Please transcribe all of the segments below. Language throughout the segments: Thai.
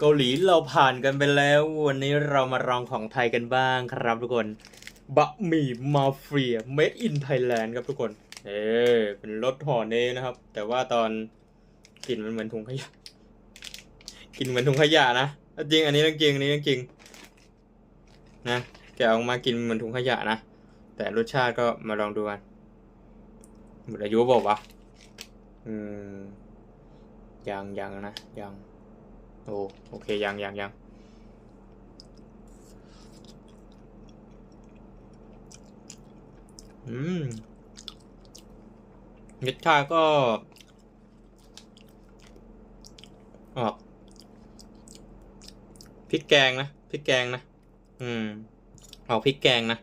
เกาหลีเราผ่านกันไปแล้ว วันนี้เรามาลองของไทยกันบ้างครับทุกคนบะหมี่มาเฟีย made in Thailand ครับทุกคน เออเป็นรสห่อเนนะครับ แต่ว่าตอนกลิ่นมันเหมือนถุงขยะกลิ่นเหมือนถุงขยะนะจริง อันนี้จริงอันนี้จริงนะแกะออกมากินเหมือนถุงขยะนะแต่รสชาติก็มาลองดูกันหมดอายุบอกว่าวะอืมยังยังนะยัง โอ้โอเคยังยังยังอืมรสชาติก็ ออกพริกแกงนะพริกแกงนะ อืม ออกพริกแกงนะ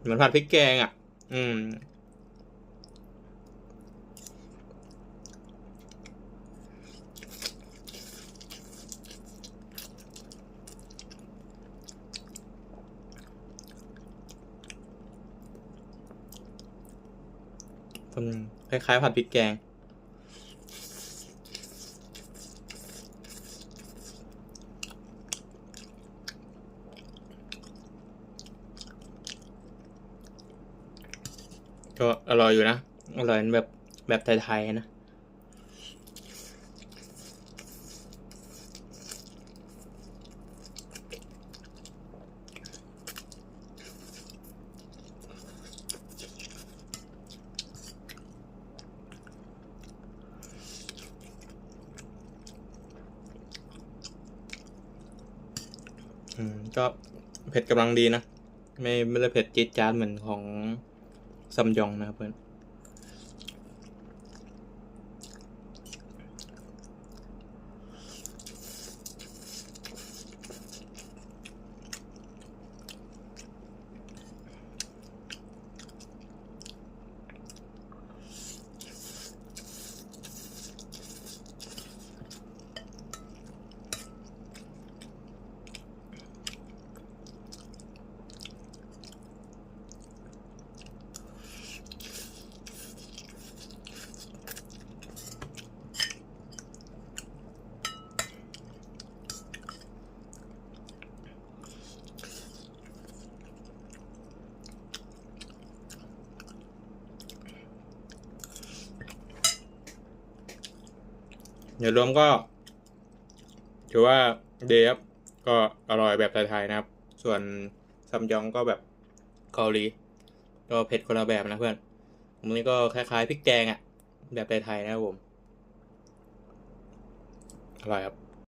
เหมือนผัดพริกแกงอะ อืม คล้ายๆผัดพริกแกง ก็อร่อยอยู่นะ อร่อยแบบแบบไทยๆนะก็เผ็ดกำลังดีนะ ไม่ไม่ได้เผ็ดจี๊ดจ๊าดเหมือนของ ซัมยองนะครับเพื่อน เดี๋ยรวมก็ ถือว่าเดฟก็อร่อยแบบไทยๆนะครับ ส่วนซัมยองก็แบบเกาหลีก็เผ็ดคนละแบบนะเพื่อนผมนี่ก็คล้ายๆพริกแกงอะ่ะ แบบไทยๆนะครับผม อร่อยครับ